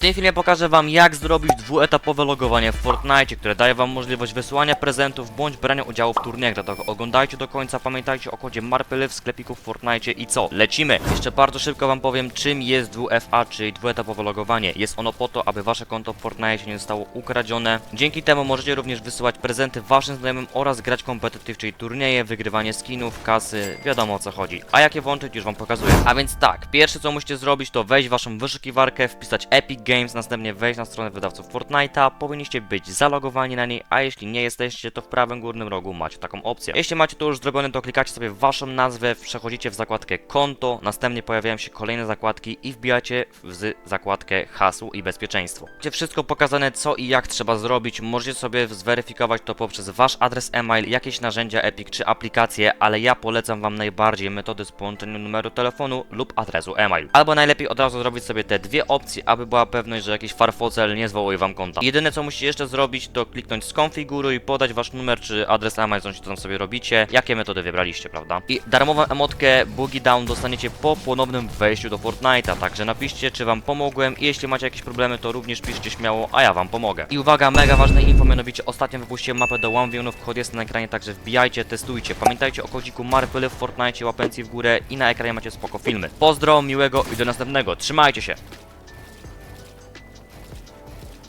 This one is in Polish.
W tym filmie pokażę wam jak zrobić dwuetapowe logowanie w Fortnite, które daje wam możliwość wysyłania prezentów bądź brania udziału w turniejach, dlatego oglądajcie do końca, pamiętajcie o kodzie MARPYLY w sklepiku w Fortnite i co? Lecimy! Jeszcze bardzo szybko wam powiem czym jest 2FA, czyli dwuetapowe logowanie. Jest ono po to, aby wasze konto w Fortnite nie zostało ukradzione. Dzięki temu możecie również wysyłać prezenty waszym znajomym oraz grać competitive, czyli turnieje, wygrywanie skinów, kasy, wiadomo o co chodzi. A jak je włączyć już wam pokazuję. A więc tak, pierwsze co musicie zrobić to wejść w waszą wyszukiwarkę, wpisać Epic Games, następnie wejść na stronę wydawców Fortnite'a, powinniście być zalogowani na niej, a jeśli nie jesteście, to w prawym górnym rogu macie taką opcję. Jeśli macie to już zrobione, to klikacie sobie waszą nazwę, przechodzicie w zakładkę konto, następnie pojawiają się kolejne zakładki i wbijacie w zakładkę hasło i bezpieczeństwo. Gdzie wszystko pokazane co i jak trzeba zrobić, możecie sobie zweryfikować to poprzez wasz adres e-mail, jakieś narzędzia Epic czy aplikacje, ale ja polecam wam najbardziej metody z połączeniem numeru telefonu lub adresu e-mail. Albo najlepiej od razu zrobić sobie te dwie opcje, aby była pewność, że jakiś farfocel nie zwołuje wam konta. Jedyne co musicie jeszcze zrobić, to kliknąć skonfiguruj, podać wasz numer czy adres e-mail, co tam sobie robicie, jakie metody wybraliście, prawda? I darmową emotkę Boogie Down dostaniecie po ponownym wejściu do Fortnite'a, także napiszcie, czy wam pomogłem i jeśli macie jakieś problemy, to również piszcie śmiało, a ja wam pomogę. I uwaga, mega ważne info, mianowicie ostatnio wypuściłem mapę do 1 milionów, kod jest na ekranie, także wbijajcie, testujcie. Pamiętajcie o kodziku Marpyle w Fortnite, łapencji w górę i na ekranie macie spoko filmy. Pozdro, miłego i do następnego, trzymajcie się!